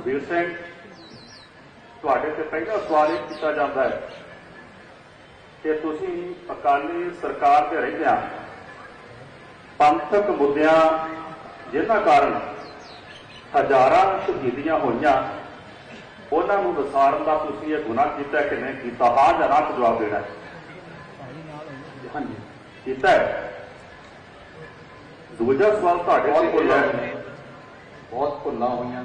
ਸੁਖਬੀਰ ਸਿੰਘ ਤੁਹਾਡੇ ਤੇ ਪਹਿਲਾ ਸਵਾਲ ਇਹ ਕੀਤਾ ਜਾਂਦਾ ਹੈ ਕਿ ਤੁਸੀਂ ਅਕਾਲੀ ਸਰਕਾਰ ਦੇ ਰਹਿੰਦਿਆਂ ਪੰਥਕ ਮੁੱਦਿਆਂ ਜਿਨ੍ਹਾਂ ਕਾਰਨ ਹਜ਼ਾਰਾਂ ਸ਼ਹੀਦੀਆਂ ਹੋਈਆਂ ਉਹਨਾਂ ਨੂੰ ਵਿਸਾਰਨ ਦਾ ਤੁਸੀਂ ਇਹ ਗੁਨਾਹ ਕੀਤਾ ਕਿ ਨਹੀਂ ਕੀਤਾ? ਹਾਂ ਜਾਂ ਨਾ ਜਵਾਬ ਦੇਣਾ ਹੈ? ਹਾਂਜੀ ਕੀਤਾ ਹੈ। ਦੂਜਾ ਸਵਾਲ ਤੁਹਾਡੇ ਇਹ ਹੈ। ਬਹੁਤ ਭੁੱਲਾਂ ਹੋਈਆਂ।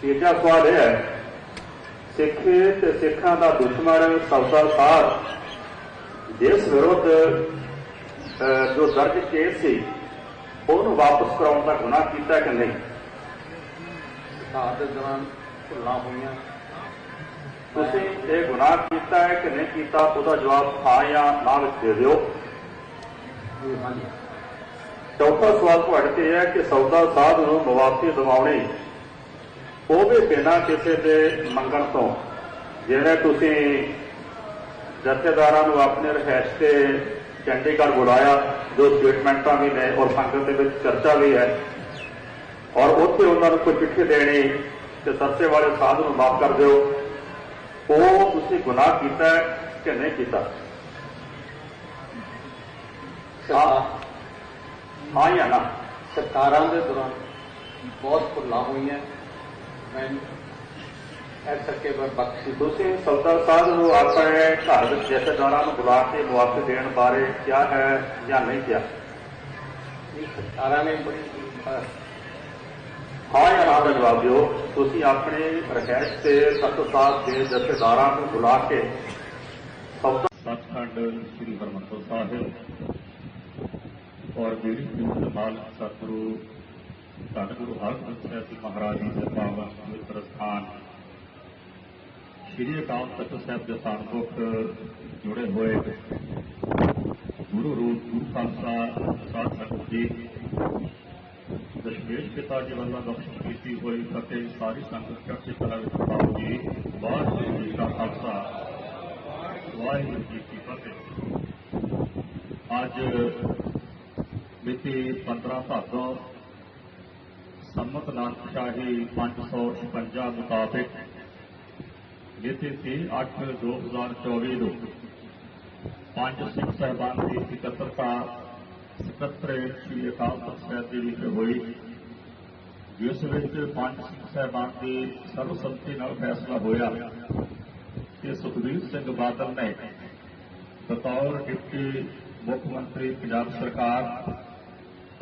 ਤੀਜਾ ਸਵਾਲ ਇਹ ਹੈ ਸਿੱਖ ਤੇ ਸਿੱਖਾਂ ਦਾ ਦੁਸ਼ਮਣ ਸੌਦਾ ਸਾਧ ਜਿਸ ਵਿਰੁੱਧ ਜੋ ਦਰਜ ਕੇਸ ਸੀ ਉਹਨੂੰ ਵਾਪਸ ਕਰਾਉਣ ਦਾ ਗੁਨਾਹ ਕੀਤਾ ਕਿ ਨਹੀਂ? ਆਪ ਦੇ ਦੌਰਾਨ ਭੁੱਲਾਂ ਹੋਈਆਂ। ਤੁਸੀਂ ਇਹ ਗੁਨਾਹ ਕੀਤਾ ਹੈ ਕਿ ਨਹੀਂ ਕੀਤਾ ਉਹਦਾ ਜਵਾਬ ਹਾਂ ਜਾਂ ਨਾ ਵਿੱਚ ਦੇ ਦਿਓ। ਚੌਥਾ ਸਵਾਲ ਤੁਹਾਡੇ ਤੇ ਇਹ ਹੈ ਕਿ ਸੌਦਾ ਸਾਧ ਨੂੰ ਮੁਆਵਜ਼ੇ ਦਿਵਾਉਣੇ ਉਹ ਵੀ ਬਿਨਾਂ ਕਿਸੇ ਦੇ ਮੰਗਣ ਤੋਂ ਜਿਹੜੇ ਤੁਸੀਂ ਜਥੇਦਾਰਾਂ ਨੂੰ ਆਪਣੇ ਰਹਿਸ਼ ਤੇ ਚੰਡੀਗੜ੍ਹ ਬੁਲਾਇਆ ਜੋ ਸਟੇਟਮੈਂਟਾਂ ਵੀ ਨੇ ਔਰ ਸੰਗਤ ਦੇ ਵਿੱਚ ਚਰਚਾ ਵੀ ਹੈ ਔਰ ਉੱਥੇ ਉਹਨਾਂ ਨੂੰ ਕੋਈ ਚਿੱਠੀ ਦੇਣੀ ਤੇ ਸਰਸੇ ਵਾਲੇ ਸਾਧ ਨੂੰ ਮਾਫ ਕਰ ਦਿਓ ਉਹ ਤੁਸੀਂ ਗੁਨਾਹ ਕੀਤਾ ਹੈ ਕਿ ਨਹੀਂ ਕੀਤਾ? ਸਰਕਾਰ ਹਾਂ ਜਾਂ ਨਾ? ਸਰਕਾਰਾਂ ਦੇ ਦੌਰਾਨ ਬਹੁਤ ਭੁੱਲਾਂ ਹੋਈਆਂ। ਮੈਂ ਬਖਸ਼ੀ ਤੁਸੀਂ ਸੌਦਾ ਸਾਧ ਨੂੰ ਆਪਣੇ ਘਰ ਵਿੱਚ ਜਥੇਦਾਰਾਂ ਨੂੰ ਬੁਲਾ ਕੇ ਮੁਆਵਜ਼ੇ ਦੇਣ ਬਾਰੇ ਕਿਹਾ ਹੈ ਜਾਂ ਨਹੀਂ ਕਿਹਾ। ਇਹ ਸਰਕਾਰਾਂ ਨੇ ਬੜੀ ਹਾਂ ਜਾਂ ਨਾ ਦਾ ਜਵਾਬ ਦਿਓ। ਤੁਸੀਂ ਆਪਣੇ ਰਹਿਸ਼ ਤੇ ਸਤ ਸਾਧ ਦੇ ਜਥੇਦਾਰਾਂ ਨੂੰ ਬੁਲਾ ਕੇ ਸੌਦਾ ਸੱਚਖੰਡ ਸ੍ਰੀ ਹਰਮੰਦਰ ਸਾਹਿਬ ਔਰ ਸਤਿਗੁਰੂ ਧੰਨ ਗੁਰੂ ਹਰਗੋਬਿੰਦ ਸਾਹਿਬ ਜੀ ਮਹਾਰਾਜ ਜੀ ਦੇ ਪਾਵਨ ਪਵਿੱਤਰ ਸਥਾਨ। ਸ੍ਰੀ ਅਕਾਲ ਤਖਤ ਸਾਹਿਬ ਦੇ ਸਾਨਮੁਖ ਜੁੜੇ ਹੋਏ ਗੁਰੂ ਰੂਪ ਗੁਰੂ ਖਾਲਸਾ ਸਾਧ ਸੰਗਤ ਜੀ ਦਸ਼ਮੇਸ਼ ਪਿਤਾ ਜੀ ਵੱਲੋਂ ਬਖਸ਼ ਕੀਤੀ ਹੋਈ ਫਤਿਹ ਸਾਰੀ ਸੰਗਤ ਚੜ੍ਹਦੀ ਕਲਾ ਵਿੱਚ ਪਾਓ ਜੀ। ਵਾਹਿਗੁਰੂ ਜੀ ਕਾ ਖਾਲਸਾ। ਵਾਹਿਗੁਰੂ ਜੀ ਕੀ ਫਤਿਹ। ਅੱਜ ਮਿਤੀ 15 ਭਾਦੋਂ ਸੰਮਤ ਨਾਨਕ ਸ਼ਾਹੀ 556 ਮੁਤਾਬਕ ਮਿਤੀ 3/8/2024 ਨੂੰ ਪੰਜ ਸਿੱਖ ਸਾਹਿਬਾਨ ਦੀ ਇਕੱਤਰਤਾ ਸਕੱਤਰੇ ਸ੍ਰੀ ਅਕਾਲ ਤਖਤ ਸਾਹਿਬ ਜੀ ਵਿਖੇ ਹੋਈ, ਜਿਸ ਵਿੱਚ ਪੰਜ ਸਿੱਖ ਸਾਹਿਬਾਨ ਦੀ ਸਰਬਸੰਮਤੀ ਨਾਲ ਫੈਸਲਾ ਹੋਇਆ ਕਿ ਸੁਖਬੀਰ ਸਿੰਘ ਬਾਦਲ ਨੇ ਬਤੌਰ ਡਿਪਟੀ ਮੁੱਖ ਮੰਤਰੀ ਪੰਜਾਬ ਸਰਕਾਰ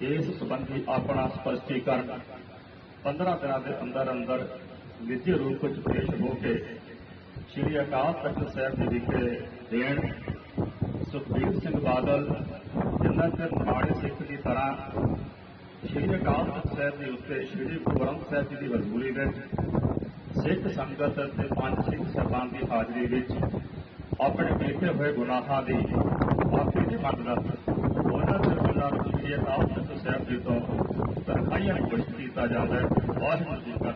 ਇਸ ਸੰਬੰਧੀ ਆਪਣਾ ਸਪਸ਼ਟੀਕਰਨ 15 ਦਿਨਾਂ ਦੇ ਅੰਦਰ ਅੰਦਰ ਨਿੱਜੀ ਰੂਪ ਵਿੱਚ ਪੇਸ਼ ਹੋ ਕੇ ਸ੍ਰੀ ਅਕਾਲ ਤਖਤ ਸਾਹਿਬ ਜੀ ਵਿਖੇ ਦੇਣ ਸੁਖਬੀਰ ਸਿੰਘ ਬਾਦਲ, ਜਿੰਨਾ ਚਿਰ ਮਾੜੇ ਸਿੱਖ ਦੀ ਤਰ੍ਹਾਂ ਸ੍ਰੀ ਅਕਾਲ ਤਖਤ ਸਾਹਿਬ ਦੇ ਉੱਤੇ ਸ੍ਰੀ ਗੁਰੂ ਗ੍ਰੰਥ ਸਾਹਿਬ ਜੀ ਦੀ ਹਜ਼ੂਰੀ ਵਿੱਚ ਸਿੱਖ ਸੰਗਤ ਅਤੇ ਪੰਜ ਸਿੱਖ ਸਭਾ ਦੀ ਹਾਜ਼ਰੀ ਵਿੱਚ ਆਪਣੇ ਕੀਤੇ ਹੋਏ ਗੁਨਾਹਾਂ ਦੀ ਮਾਫੀ ਦੀ ਮੰਗਦਾ ਉਹਨਾਂ ਦੇ ਦਾ ਰੁਝੇ ਕਾਫਤ ਸਾਹਿਬ ਦੇ ਤੌਰ ਤਰਖਾਈਆਂ ਕੁਝ ਕੀਤਾ ਜਾਂਦਾ ਹੈ। ਵਾਹਿਗੁਰੂ ਜੀ ਕਾ